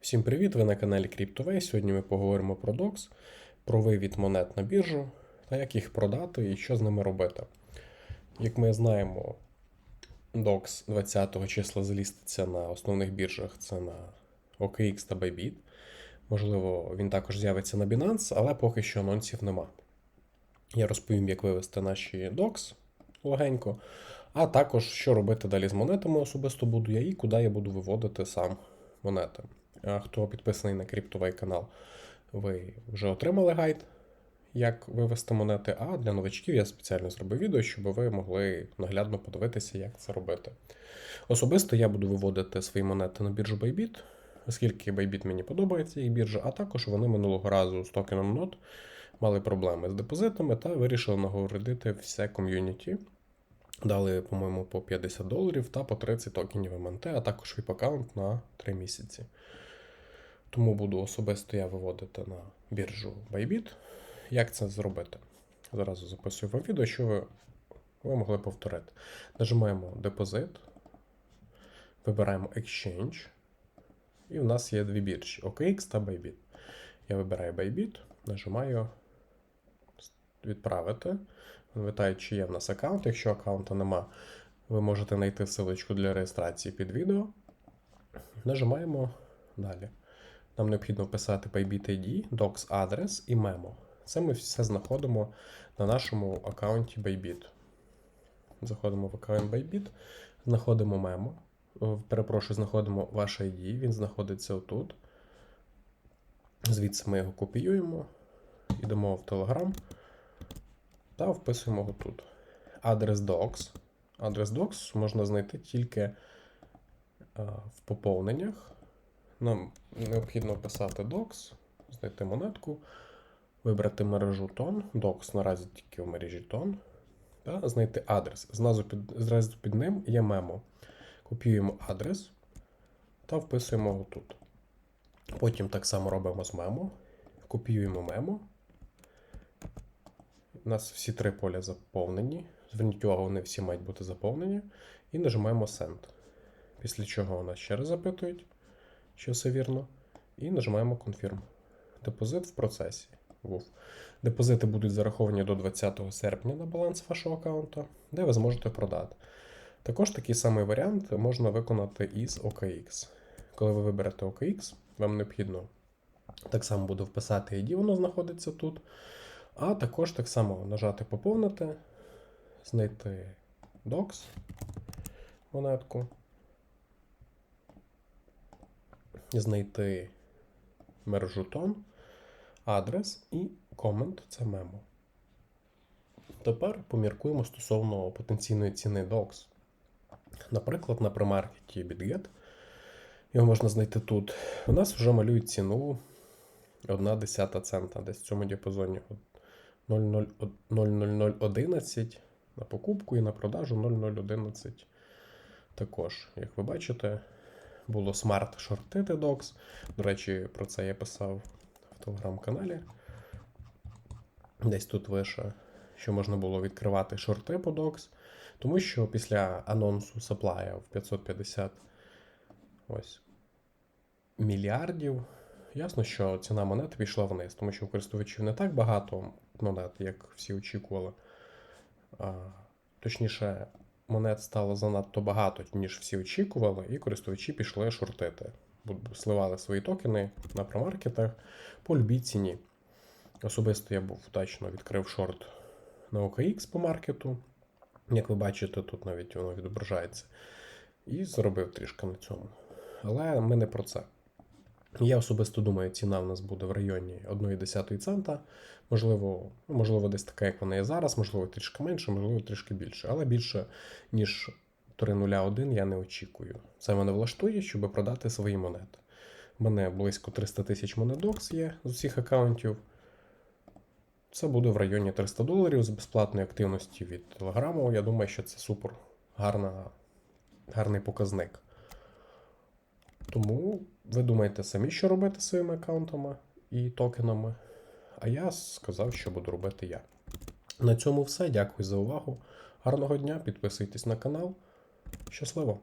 Всім привіт! Ви на каналі CryptoWay. Сьогодні ми поговоримо про DOX, про вивід монет на біржу та як їх продати і що з ними робити. Як ми знаємо, DOX 20 числа заліститься на основних біржах це на OKX та Bybit. Можливо, він також з'явиться на Binance, але поки що анонсів нема. Я розповім, як вивести наші DOX легенько, а також що робити далі з монетами особисто буду я і куди я буду виводити сам монети. Хто підписаний на CryptoWay канал, ви вже отримали гайд, як вивести монети. А для новачків я спеціально зробив відео, щоб ви могли наглядно подивитися, як це робити. Особисто я буду виводити свої монети на біржу Bybit, оскільки Bybit мені подобається їх біржа, а також вони минулого разу з токеном NOT мали проблеми з депозитами та вирішили нагородити все ком'юніті. Дали, по-моєму, по 50 доларів та по 30 токенів МНТ, а також VIP аккаунт на 3 місяці. Тому буду особисто я виводити на біржу Bybit. Як це зробити? Зразу записую вам відео, що ви, ви могли повторити. Нажимаємо депозит, вибираємо Exchange. І в нас є дві біржі OKX та Bybit. Я вибираю Bybit, нажимаю відправити. Питають, чи є в нас аккаунт. Якщо аккаунта нема, ви можете знайти ссылочку для реєстрації під відео. Нажимаємо далі. Нам необхідно вписати Bybit ID, Docs адрес і мемо. Це ми все знаходимо на нашому аккаунті Bybit. Заходимо в аккаунт Bybit, знаходимо мемо. Е, Перепрошую, знаходимо ваш ID, він знаходиться отут. Звідси ми його копіюємо, йдемо в Telegram та вписуємо його тут. Адрес Docs. Адрес Docs можна знайти тільки е, в поповненнях. Нам необхідно вписати Docs, знайти монетку, вибрати мережу тон. Docs наразі тільки в мережі тон. Та знайти адрес. Знизу під, зразу під ним є мемо. Копіюємо адрес та вписуємо його тут. Потім так само робимо з мемо. Копіюємо мемо. У нас всі три поля заповнені. Зверніть увагу, вони всі мають бути заповнені. І нажимаємо Send. Після чого нас ще раз запитують, що все вірно. І нажимаємо Confirm. Депозит в процесі був. Депозити будуть зараховані до 20 серпня на баланс вашого аккаунту, де ви зможете продати. Також такий самий варіант можна виконати із OKX. Коли ви виберете OKX, вам необхідно так само буде вписати ID, воно знаходиться тут. А також так само нажати Поповнити, знайти Docs, монетку, знайти мережу тон, адрес і комент це мемо. Тепер поміркуємо стосовно потенційної ціни Docs. Наприклад, на премаркеті BitGet. Його можна знайти тут. У нас вже малюють ціну 1 десята цента, десь в цьому діапазоні 0,0011 на покупку і на продажу 0,011 також. Як ви бачите, було смарт шортити Docs. До речі, про це я писав в телеграм-каналі. Десь тут вище, що можна було відкривати шорти по Docs. Тому що після анонсу supply в 550 ось, мільярдів. Ясно, що ціна монети пішла вниз, тому що у користувачів не так багато монет, як всі очікували. А, Точніше, монет стало занадто багато, ніж всі очікували, і користувачі пішли шортити. Сливали свої токени на промаркетах по любій ціні. Особисто я був вдачно відкрив шорт на OKX по маркету. Як ви бачите, тут навіть воно відображається. І заробив трішки на цьому. Але ми не про це. Я особисто думаю, ціна в нас буде в районі 1,1 цента. Можливо, можливо, десь така, як вона є зараз, можливо, трішки менше, можливо, трішки більше. Але більше, ніж 3,01 я не очікую. Це мене влаштує, щоб продати свої монети. У мене близько 300 тисяч монедокс є з усіх аккаунтів. Це буде в районі 300 доларів з безплатної активності від Телеграму. Я думаю, що це супер гарна, гарний показник. Тому ви думаєте самі, що робити своїми аккаунтами і токенами. А я сказав, що буду робити я. На цьому все. Дякую за увагу. Гарного дня, підписуйтесь на канал. Щасливо!